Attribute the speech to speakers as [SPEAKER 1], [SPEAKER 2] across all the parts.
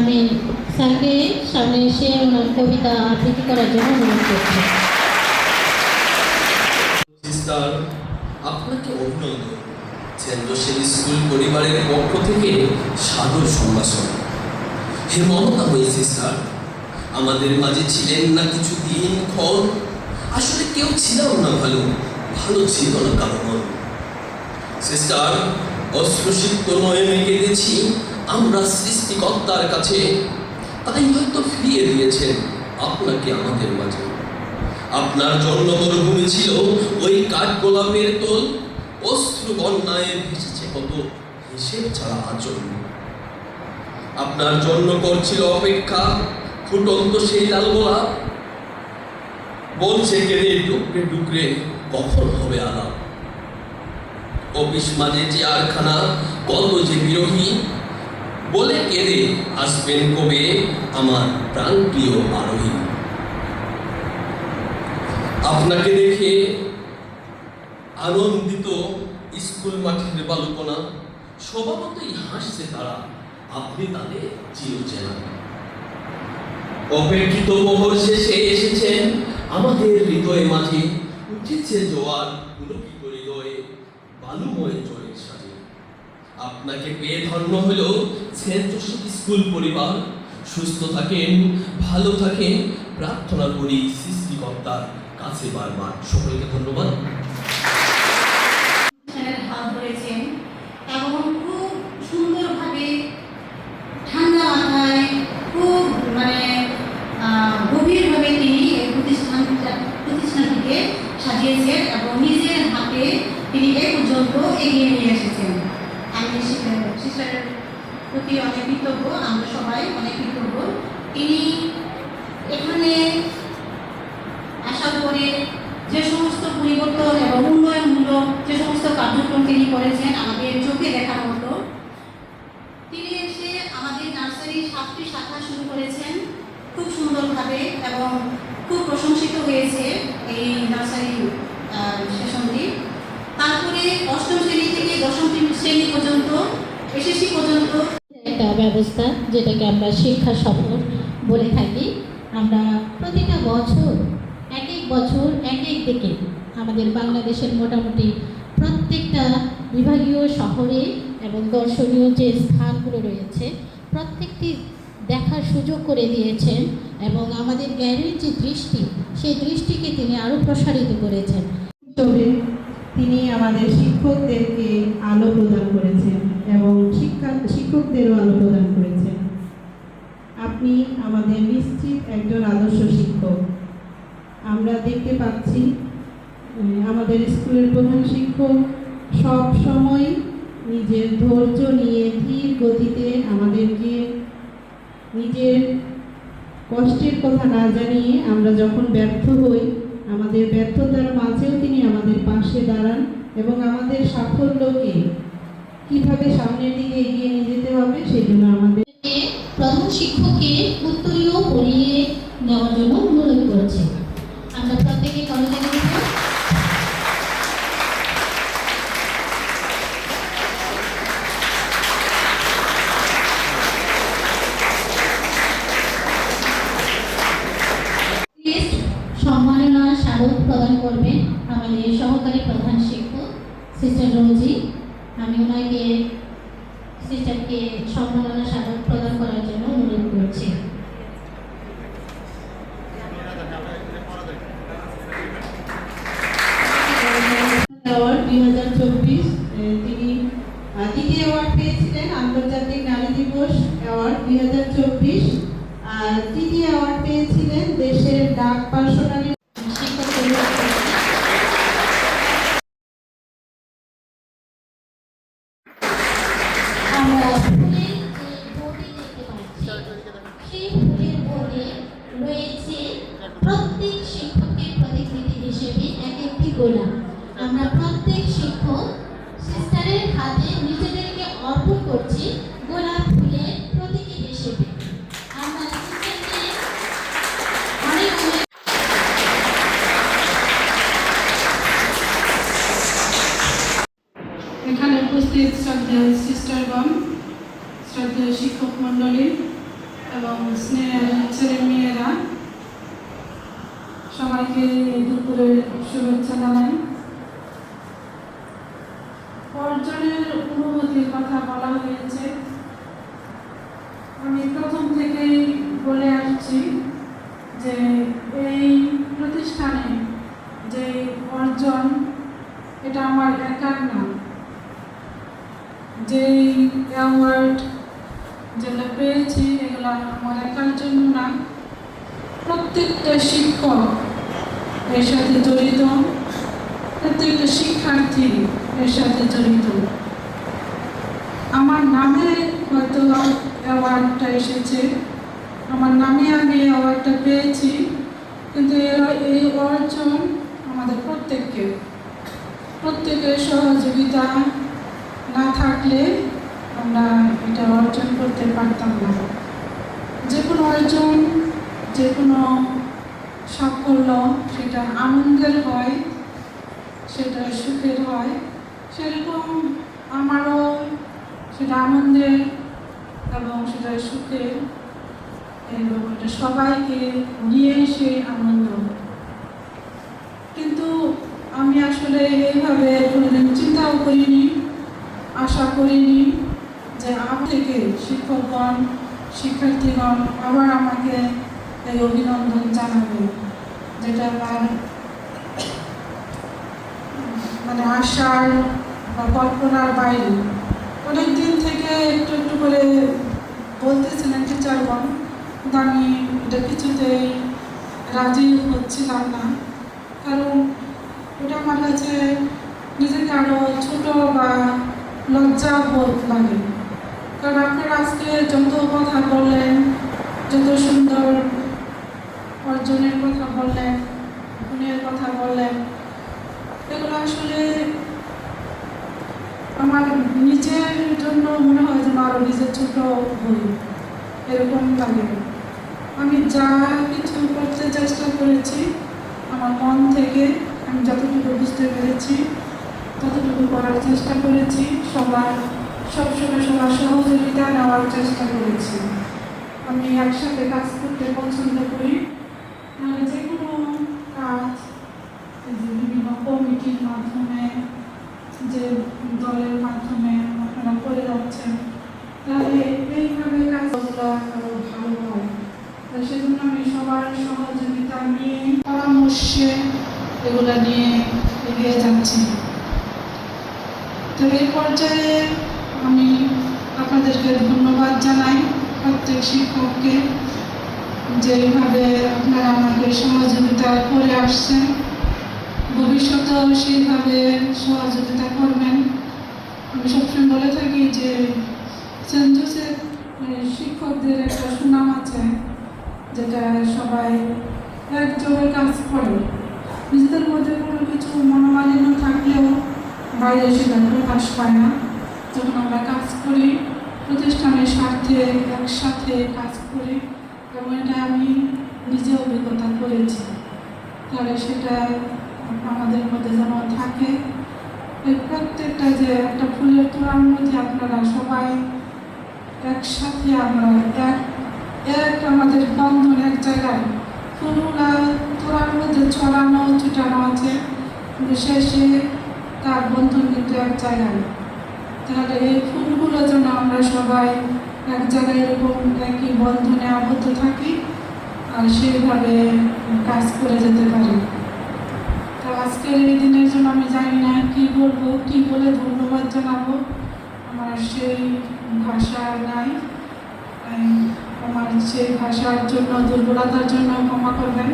[SPEAKER 1] আমি স্যারকে সামনে এসে ওনার কবিতা আবৃত্তি করার জন্য অনুরোধ করছি।
[SPEAKER 2] আপনাকে অভিনন্দন। স্কুল পরিবারের পক্ষ থেকে সাদর সম্ভাষণ হে মমতাময়ী সিস্টার, আমাদের মাঝে ছিলেন না কিছু দিন ক্ষণ। আসলে কেউ ছিলাম না ভালো ভালো ছিল না কারণ সিস্টার, অশ্রুসিক্ত নয়নে কেঁদেছি আমরা সৃষ্টিকর্তার কাছে, তাই হয়তো ফিরিয়ে দিয়েছেন আপনাকে আমাদের মাঝে। আপনার জন্য মরুভূমি ছিল ওই কাঠ গোলাপের তোল, অশ্রু বন্যায় ভেসেছে কত হিসেব ছাড়া আচল আপনার জন্য করছিল অপেক্ষা, ফুটন্ত সেই লাল গোলাপ। বলছে কেঁদে টুকরে টুকরে কখন হবে আলাপ? অফিস মাঝে চেয়ারখানা কত যে বিরোহী। বলে কেঁদে আসবেন কবে আমার প্রাণপ্রিয় আরোহী। আপনাকে দেখে আনন্দিত স্কুল মাঠের বালকনা স্বভাবতই হাসছে তারা, আপনি তাদের চিরচেনা অপেক্ষিত মোহর শেষে এসেছেন আমাদের হৃদয় মাঝে, উঠেছে জোয়ার পুলকিত হৃদয়ে বালুময় জয়ের সাথে আপনাকে পেয়ে ধন্য হলো সেন্ট স্কুল পরিবার সুস্থ থাকেন, ভালো থাকেন, প্রার্থনা করি সৃষ্টিকর্তার কাছে বারবার। সকলকে ধন্যবাদ।
[SPEAKER 3] মানে এই সাজিয়েছেন এবং নিজের হাতে তিনি এ পর্যন্ত এগিয়ে নিয়ে এসেছেন। সিস্টারের প্রতি অনেক কৃতজ্ঞ, আমরা সবাই অনেক কৃতজ্ঞ। তিনি এখানে আসার পরে যে সমস্ত পরিবর্তন এবং উন্নয়নমূলক যে সমস্ত কার্যক্রম তিনি করেছেন আমাদের চোখে দেখার মতো, তিনি এসে আমাদের নার্সারির সাতটি শাখা শুরু করেছেন। খুব সুন্দরভাবে এবং খুব প্রশংসিত হয়েছে এই নার্সারি সেশনটি। তারপরে অষ্টম শ্রেণি থেকে দশম শ্রেণি পর্যন্ত এসএসসি পর্যন্ত।
[SPEAKER 1] একটা ব্যবস্থা যেটাকে আমরা শিক্ষা সফর বলে থাকি। আমরা প্রতিটা বছর এক এক বছর এক এক দিকে আমাদের বাংলাদেশের মোটামুটি প্রত্যেকটা বিভাগীয় শহরে এবং দর্শনীয় যে স্থানগুলো রয়েছে প্রত্যেকটি দেখার সুযোগ করে দিয়েছেন এবং আমাদের জ্ঞানের যে দৃষ্টি সেই দৃষ্টিকে তিনি আরও প্রসারিত করেছেন।
[SPEAKER 4] তিনি আমাদের শিক্ষকদেরকে আলো প্রদান করেছেন এবং শিক্ষা শিক্ষকদেরও আলো প্রদান করেছেন। আপনি আমাদের নিশ্চিত একজন আদর্শ শিক্ষক। আমরা দেখতে পাচ্ছি আমাদের স্কুলের প্রধান শিক্ষক সব সময় নিজের ধৈর্য নিয়ে ধীর গতিতে আমাদেরকে নিজের কষ্টের কথা না জানিয়ে আমরা যখন ব্যর্থ হই আমাদের ব্যর্থতার মাঝেও তিনি আমাদের পাশে দাঁড়ান এবং আমাদের সাফল্যকে কীভাবে সামনের দিকে এগিয়ে নিয়ে যেতে হবে সেজন্য আমাদের
[SPEAKER 1] প্রধান শিক্ষককে উত্তরীয় পড়িয়ে নেওয়ার জন্য অনুরোধ করছি। আমরা প্রত্যেকে করজোড়ে দেব লিস্ট সম্মাননা স্মারক প্রদান করবেন। আমাদের সহকারী প্রধান শিক্ষক, সিস্টার রোজি। আমি ওনাকে, সিস্টারকে সম্মাননা স্মারক প্রদান করার জন্য অনুরোধ করছি।
[SPEAKER 4] দুই হাজার চব্বিশ তিনি অ্যাওয়ার্ড পেয়েছিলেন, আন্তর্জাতিক নারী দিবস অ্যাওয়ার্ড দুই হাজার চব্বিশ। আর তৃতীয় অ্যাওয়ার্ড পেয়েছিলেন দেশের ডাক পার্সোনালি
[SPEAKER 1] গোলাপ আমরা প্রত্যেক শিক্ষক সিস্টারের হাতে নিজেদেরকে অর্পণ করছি গোলাপ ফুলের প্রতীকী হিসেবে আমরা সিস্টারকে অনেক
[SPEAKER 5] ছেলে মেয়েরা সবাইকে দুপুরের শুভেচ্ছা জানাই। অর্জনের অনুভূতির কথা বলা হয়েছে। আমি প্রথম থেকেই বলে আসছি যে এই প্রতিষ্ঠানে যে অর্জন, এটা আমার একার না। যেই অ্যাওয়ার্ড যেগুলো পেয়েছি, এগুলো আমার একার জন্য না। প্রত্যেকটা শিক্ষক এর সাথে জড়িত, প্রত্যেকটা শিক্ষার্থী এর সাথে জড়িত। আমার নামে হয়তো অ্যাওয়ার্ডটা এসেছে। আমার নামে আমি অ্যাওয়ার্ডটা পেয়েছি, কিন্তু এই অর্জন আমাদের প্রত্যেককে, প্রত্যেকের সহযোগিতা না থাকলে আমরা এটা অর্জন করতে পারতাম না। যে কোনো অর্জন যে কোনো সাফল্য সেটা আনন্দের হয়, সেটা সুখের হয়। সেরকম আমারও সেটা আনন্দের এবং সেটা সুখের এবং এটা সবাইকে নিয়ে এসে আনন্দ। কিন্তু আমি আসলে এইভাবে কোনোদিন চিন্তাও করিনি, আশা করিনি যে আপ থেকে শিক্ষকগণ, শিক্ষার্থীগণ আবার আমাকে অভিনন্দন জানাবে, যেটা আমার মানে আশার বা কল্পনার বাইরে। অনেক দিন থেকে একটু একটু করে বলতেছিলেন টিচারগণ, কিন্তু আমি এটা কিছুতেই রাজি হচ্ছিলাম না। কারণ এটা আমার কাছে নিজেকে আরও ছোট বা লজ্জা বোধ লাগে। কারণ আপনারা আজকে যত কথা বললেন, যত সুন্দর অর্জনের কথা বললেন গুণের কথা বললেন। এগুলো আসলে আমার নিজের জন্য মনে হয় যেন আরও নিজের ছোট হই এরকম লাগে। আমি যা কিছু করতে চেষ্টা করেছি, আমার মন থেকে আমি যতটুকু বুঝতে পেরেছি, ততটুকু করার চেষ্টা করেছি, সবার, সবসময় সবার সহযোগিতা নেওয়ার চেষ্টা করেছি। আমি একসাথে কাজ করতে পছন্দ করি নাহলে যে কোনো কাজ এই যে বিভিন্ন কমিটির মাধ্যমে, যে দলের মাধ্যমে আপনারা করে যাচ্ছেন, তাহলে এইভাবে কাজগুলো আরও ভালো হয়। সেজন্য আমি সবার সহযোগিতা নিয়ে পরামর্শে এগুলো নিয়ে এগিয়ে যাচ্ছি। তো এই পর্যায়ে আমি আপনাদেরকে ধন্যবাদ জানাই প্রত্যেক শিক্ষককে যেভাবে আপনারা আমাকে সহযোগিতা করে আসছেন। ভবিষ্যতেও সেইভাবে সহযোগিতা করবেন। আমি সবসময় বলে থাকি যে সেন্ট জোসেফ মানে শিক্ষকদের একটা সুনাম আছে, যেটা সবাই একযোগে কাজ করে। নিজেদের মধ্যে কোনো কিছু মনোমালিন্য থাকলেও বাইরে সেটা প্রকাশ পায় না। যখন আমরা কাজ করি, প্রতিষ্ঠানের স্বার্থে একসাথে কাজ করি এবং এটা আমি নিজে অভিজ্ঞতা করেছি। তাহলে সেটা আমাদের মধ্যে যেন থাকে। প্রত্যেকটা যে একটা ফুলের তোড়ার মধ্যে আপনারা সবাই একসাথে আমরা এক এক আমাদের বন্ধন এক জায়গায়। ফুলগুলা তোড়ার মধ্যে ছড়ানো, ছুটানো আছে। শেষে তার বন্ধন কিন্তু এক জায়গায়। তাহলে এই ফুলগুলো যেন আমরা সবাই এক জায়গায় এরকম একই বন্ধনে আবদ্ধ থাকি আর সেইভাবে কাজ করে যেতে পারি। আজকের এই দিনের জন্য আমি জানি না কি বলব কি বলে ধন্যবাদ জানাব। আমার সেই ভাষা নাই। আমার সেই ভাষার জন্য, দুর্বলতার জন্য ক্ষমা করবেন।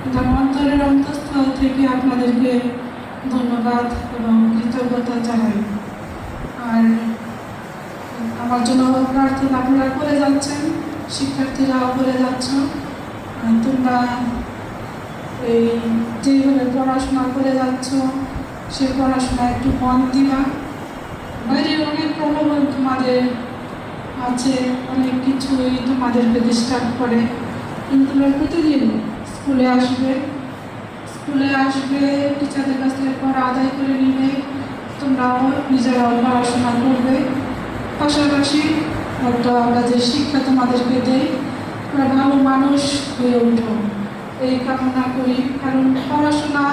[SPEAKER 5] কিন্তু অন্তরের অন্তঃস্থল থেকে আপনাদেরকে ধন্যবাদ এবং কৃতজ্ঞতা জানাই। আর আমার জন্য প্রার্থনা আপনারা করে যাচ্ছেন, শিক্ষার্থীরাও করে যাচ্ছ। তোমরা এই যেভাবে পড়াশোনা করে যাচ্ছ, সে পড়াশোনা একটু মন দিবা। বাইরে অনেক প্রলোভন তোমাদের আছে অনেক কিছুই তোমাদেরকে ডিস্টার্ব করে। কিন্তু তোমরা প্রতিদিন স্কুলে আসবে। স্কুলে আসবে টিচারদের কাছ থেকে পড়া আদায় করে নিবে। তোমরাও নিজেরাও পড়াশোনা করবে। পাশাপাশি একটা আমরা যে শিক্ষা তোমাদেরকে দেই, ওরা ভালো মানুষ হয়ে উঠো এই কামনা করি, কারণ পড়াশোনা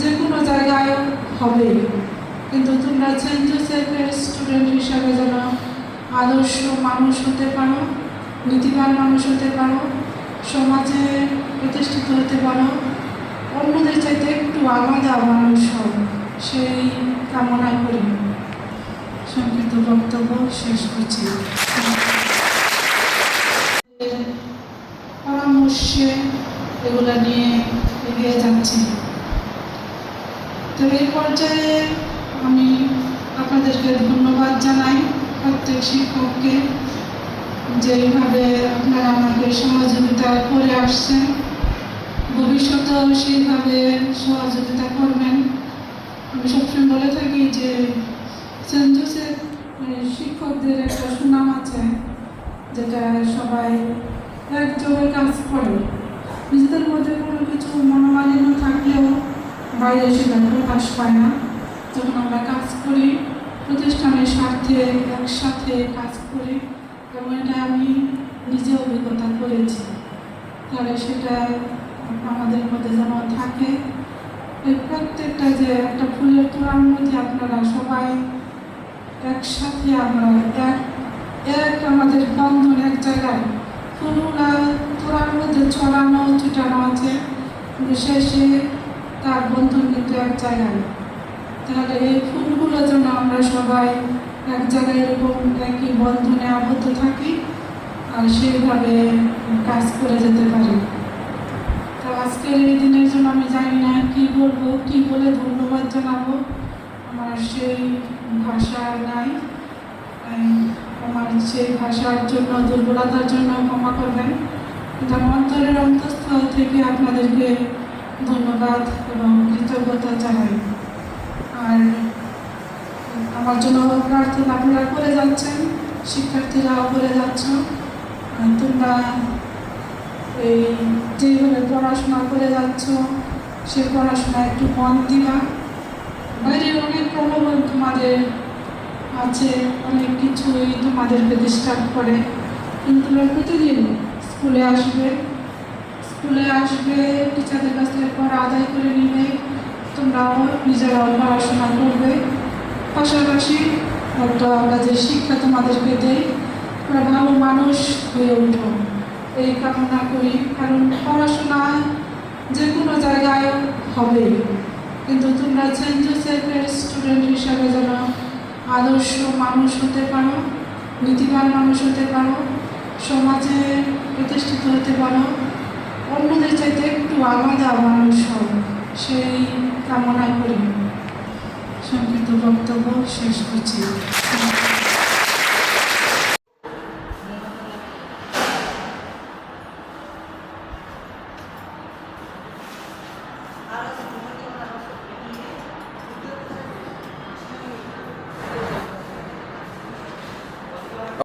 [SPEAKER 5] যে কোনো জায়গায় হবে। কিন্তু তোমরা সেন্ট জোসেফের স্টুডেন্ট হিসাবে যেন আদর্শ মানুষ হতে পারো, নীতিবান মানুষ হতে পারো, সমাজে প্রতিষ্ঠিত হতে পারো, অন্যদের চাইতে একটু আলাদা মানুষ হও, সেই কামনা করি। সংক্ষিপ্ত বক্তব্য শেষ করছি। পরামর্শে এগুলা নিয়ে এগিয়ে যাচ্ছি। তো এই পর্যায়ে আমি আপনাদেরকে ধন্যবাদ জানাই প্রত্যেক শিক্ষককে যেইভাবে আপনারা আমাকে সহযোগিতা করে আসছেন। ভবিষ্যতেও সেইভাবে সহযোগিতা করবেন। আমি সবসময় বলে থাকি যে সেন্ট জোসেফ শিক্ষকদের একটা সুনাম আছে, যেটা সবাই একযোগে কাজ করে। নিজেদের মধ্যে কোনো কিছু মনোমালিন্য থাকলেও বাইরে সেটা প্রকাশ পায় না। যখন আমরা কাজ করি, প্রতিষ্ঠানের স্বার্থে একসাথে কাজ করি এবং এটা আমি নিজে অভিজ্ঞতা করেছি। তাহলে সেটা আমাদের মধ্যে যেন থাকে। এই প্রত্যেকটা যে একটা ফুলের তোলার মধ্যে আপনারা সবাই একসাথে আমরা এক এক আমাদের বন্ধন এক জায়গায়। ফুলগুলা তোড়ার মধ্যে ছড়ানো, ছুটানো আছে। শেষে তার বন্ধন কিন্তু এক জায়গায় তাহলে এই ফুলগুলো যেন আমরা সবাই এক জায়গায় এরকম একই বন্ধনে আবদ্ধ থাকি, আর সেইভাবে কাজ করে যেতে পারি। তো আজকের এই দিনের জন্য আমি জানি না কি বলব, কি বলে ধন্যবাদ জানাব। আমার সেই ভাষা নাই। আমার সেই ভাষার জন্য, দুর্বলতার জন্য ক্ষমা করবেন। আমার অন্তরের অন্তঃস্থল থেকে আপনাদেরকে ধন্যবাদ এবং কৃতজ্ঞতা জানাই। আর আমার জন্য প্রার্থনা আপনারা করে যাচ্ছেন, শিক্ষার্থীরাও করে যাচ্ছ। তোমরা এই যেভাবে পড়াশোনা করে যাচ্ছ সে পড়াশোনা একটু মন দিবা। বাইরে অনেক প্রলোভন তোমাদের আছে, অনেক কিছুই তোমাদেরকে ডিস্টার্ব করে। কিন্তু তোমরা প্রতিদিন স্কুলে আসবে। স্কুলে আসবে, টিচারদের কাছ থেকে পড়া আদায় করে নিবে। তোমরাও নিজেরাও পড়াশোনা করবে। পাশাপাশি একটা আমরা যে শিক্ষা তোমাদেরকে দেই তোমরা ভালো মানুষ হয়ে উঠো এই কামনা করি, কারণ পড়াশোনা যে কোনো জায়গায় হবে। কিন্তু তোমরা সেন্ট জোসেফের স্টুডেন্ট হিসাবে যেন আদর্শ মানুষ হতে পারো, নীতিবান মানুষ হতে পারো, সমাজে প্রতিষ্ঠিত হতে পারো, অন্যদের চাইতে একটু আলাদা মানুষ হও, সেই কামনা করি। সংক্ষিপ্ত বক্তব্য শেষ করছি।